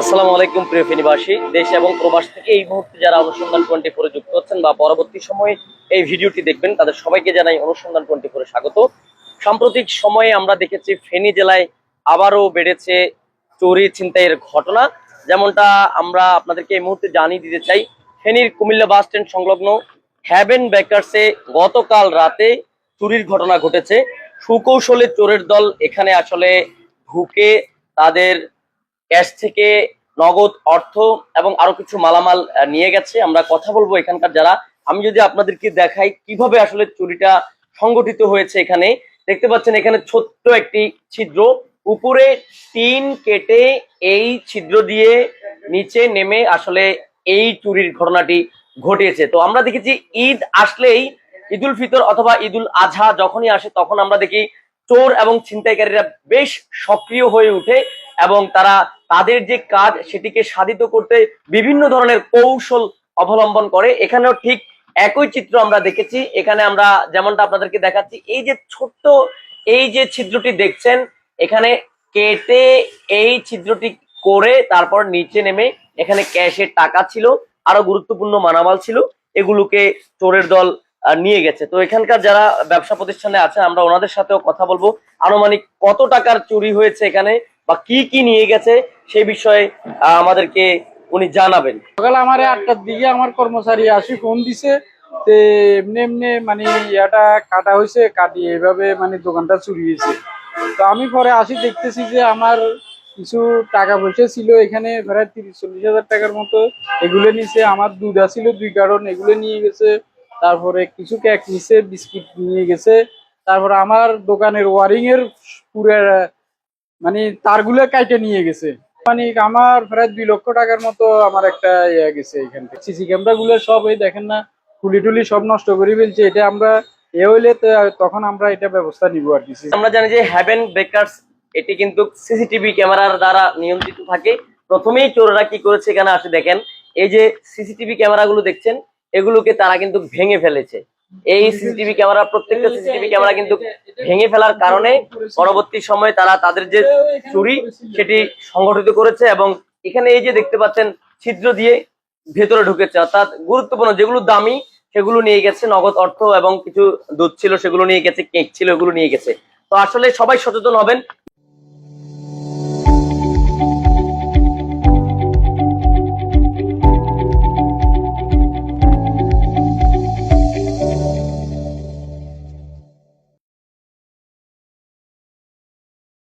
আসসালামু আলাইকুম প্রিয় ফেনীবাসী। দেশ এবং প্রবাস থেকে এই মুহূর্তে যারা অনুসন্ধান টোয়েন্টি ফোরে যুক্ত হচ্ছেন বা পরবর্তী সময়ে এই ভিডিওটি দেখবেন, তাদের সবাইকে জানাই অনুসন্ধান টোয়েন্টি ফোরে স্বাগত। সাম্প্রতিক সময়ে আমরা দেখেছি ফেনী জেলায় আবারও বেড়েছে চুরি ছিনতাইয়ের ঘটনা। যেমনটা আমরা আপনাদেরকে এই মুহূর্তে জানিয়ে দিতে চাই, ফেনীর কুমিল্লা বাস স্ট্যান্ড সংলগ্ন হ্যাভেন বেকার্সে গতকাল রাতে চুরির ঘটনা ঘটেছে। সুকৌশলে চোরের দল এখানে আসলে ঢুকে তাদের ক্যাশ থেকে নগদ অর্থ এবং আরও কিছু মালামাল নিয়ে গেছে। আমরা কথা বলব এখানকার যারা। আমি যদি আপনাদেরকে দেখাই কীভাবে আসলে চুরিটা সংগঠিত হয়েছে এখানে। দেখতে পাচ্ছেন এখানে ছোট্ট একটি ছিদ্র। উপরে টিন কেটে এই ছিদ্র দিয়ে নিচে নেমে আসলে এই চুরির ঘটনাটি ঘটিয়েছে তো আমরা দেখেছি ঈদ আসলেই ঈদুল ফিতর অথবা ঈদুল আজহা যখনই আসে তখন আমরা দেখি চোর এবং ছিনতাইকারীরা বেশ সক্রিয় হয়ে ওঠে এবং তারা তাদের যে কাজ সেটিকে সাধিত করতে বিভিন্ন ধরনের কৌশল অবলম্বন করে। এখানেও ঠিক একই চিত্র আমরা দেখেছি। এখানে আমরা যেমনটা আপনাদেরকে দেখাচ্ছি, এই যে ছোট্ট এই যে ছিদ্রটি দেখছেন, এখানে কেটে এই ছিদ্রটি করে তারপর নিচে নেমে এখানে ক্যাশের টাকা ছিল আরও গুরুত্বপূর্ণ মানামাল ছিল, এগুলোকে চোরের দল নিয়ে গেছে। তো এখানকার যারা ব্যবসা প্রতিষ্ঠানে আছে আমরা ওনাদের সাথেও কথা বলব। আনুমানিক কত টাকার চুরি হয়েছে এখানে? বা কি কি নিয়ে গেছে সেই বিষয়ে আমাদেরকে উনি জানাবেন। সকালে আমার আটটার দিকে আমার কর্মচারী আসি, ফোন দিছে। তে এমনি এমনি মানে ইয়াটা কাটা হয়েছে কাটিয়ে এভাবে মানে দোকানটা চুরি হয়েছে তো আমি পরে আসি, দেখতেছি যে আমার কিছু টাকা পয়সা ছিল, এখানে প্রায় তিরিশ, চল্লিশ হাজার টাকার মতো এগুলো নিছে। আমার দুধ ছিল দুই কারণ এগুলো নিয়ে গেছে। তারপরে কিছু কেক নিছে, বিস্কিট নিয়ে গেছে। তারপরে আমার দোকানের ওয়ারিং এর পুরো মানে তারগুলো কাইটে নিয়ে গেছে। মানে আমার প্রায় দুই লক্ষ টাকার মতো আমার একটা ইয়ে গেছে এখান থেকে। সিসি ক্যামেরা গুলো সব এই দেখেন না খুলি টুলি সব নষ্ট করে ফেলছে। এটা আমরা, এ হইলে তখন আমরা এটা ব্যবস্থা নিব আর কি। আমরা জানি যে হ্যাভেন বেকার্স এটি কিন্তু সিসিটিভি ক্যামেরার দ্বারা নিয়ন্ত্রিত থাকে। প্রথমেই চোররা কি করেছে এখানে আসে দেখেন। এই যে সিসিটিভি ক্যামেরাগুলো দেখছেন, এগুলোকে তারা কিন্তু ভেঙে ফেলেছে। এই সিসিটিভি ক্যামেরা প্রত্যেকটা সিসিটিভি ক্যামেরা কিন্তু ভেঙে ফেলার কারণে পরবর্তী সময়ে তারা তাদের যে চুরি সেটি সংগঠিত করেছে এবং এখানে এই যে দেখতে পাচ্ছেন ছিদ্র দিয়ে ভেতরে ঢুকেছে অর্থাৎ গুরুত্বপূর্ণ যেগুলো দামি সেগুলো নিয়ে গেছে নগদ অর্থ এবং কিছু দুধ ছিল সেগুলো নিয়ে গেছে কেক ছিল এগুলো নিয়ে গেছে। তো আসলে সবাই সচেতন হবেন